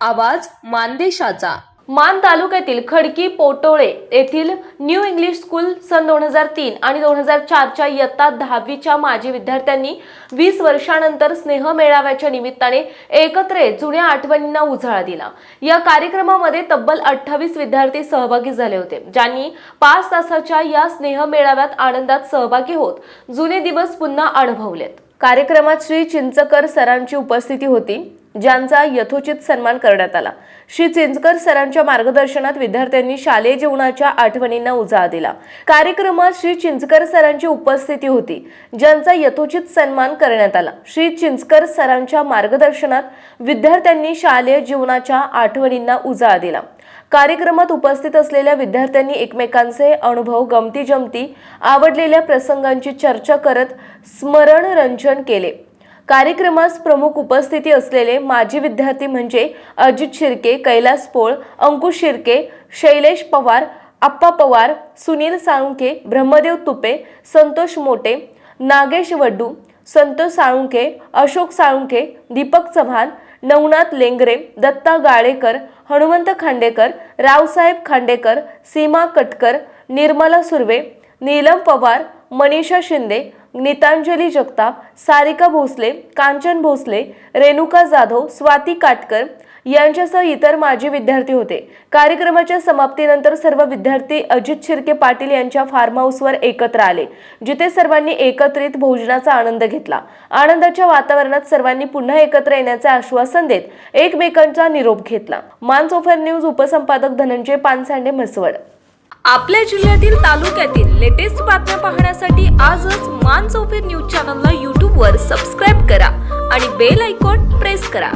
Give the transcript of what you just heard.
आवाज मानदेशाचा. मान तालुक्यातील खडकी पोटोळे येथील न्यू इंग्लिश स्कूल सन दोन हजार तीन आणि दोन हजार चारच्या इयत्ता दहावीच्या माजी विद्यार्थ्यांनी वीस वर्षानंतर स्नेह मेळाव्याच्या निमित्ताने एकत्र येत जुन्या आठवणींना उजाळा दिला. या कार्यक्रमामध्ये तब्बल अठ्ठावीस विद्यार्थी सहभागी झाले होते ज्यांनी पाच तासाच्या या स्नेह मेळाव्यात आनंदात सहभागी होत जुने दिवस पुन्हा अनुभवलेत. कार्यक्रमात श्री चिंचकर सरांची उपस्थिती होती. ज्यांचा यथोचित सन्मान करण्यात आला. श्री चिंचकर सरांच्या मार्गदर्शनात विद्यार्थ्यांनी शालेय जीवनाच्या आठवणींना उजाळा दिला. कार्यक्रमात श्री चिंचकर सरांची उपस्थिती होती ज्यांचा यथोचित सन्मान करण्यात आला. श्री चिंचकर सरांच्या मार्गदर्शनात विद्यार्थ्यांनी शालेय जीवनाच्या आठवणींना उजाळा दिला. कार्यक्रमात उपस्थित असलेल्या विद्यार्थ्यांनी एकमेकांचे अनुभव गमती जमती आवडलेल्या प्रसंगांची चर्चा करत स्मरणरंजन केले. कार्यक्रमास प्रमुख उपस्थिती असलेले माजी विद्यार्थी म्हणजे अजित शिर्के कैलास पोळ अंकुश शिर्के शैलेश पवार आप्पा पवार सुनील साळुंके ब्रह्मदेव तुपे संतोष मोटे नागेश वड्डू संतोष साळुंके अशोक साळुंके दीपक चव्हाण नवनाथ लेंगरे दत्ता गाळेकर हनुमंत खांडेकर रावसाहेब खांडेकर सीमा कटकर निर्मला सुर्वे नीलम पवार मनीषा शिंदे नीतांजली जगताप सारिका भोसले कांचन भोसले रेणुका जाधव स्वाती काटकर यांच्यासह इतर माजी विद्यार्थी होते. कार्यक्रमाच्या समाप्तीनंतर सर्व विद्यार्थी अजित शिर्के पाटील यांच्या फार्म हाऊसवर एकत्र आले जिथे सर्वांनी एकत्रित भोजनाचा आनंद घेतला. आनंदाच्या वातावरणात सर्वांनी पुन्हा एकत्र येण्याचे आश्वासन देत एकमेकांचा निरोप घेतला. मानसोफर न्यूज उपसंपादक धनंजय पानसांडे म्हसवड. आपल्या जिल्ह्यातील तालुक्यातील लेटेस्ट बातम्या पाहण्यासाठी आजच मान चौफेर न्यूज चॅनलला यूट्यूबवर सबस्क्राईब करा आणि बेल आयकॉन प्रेस करा.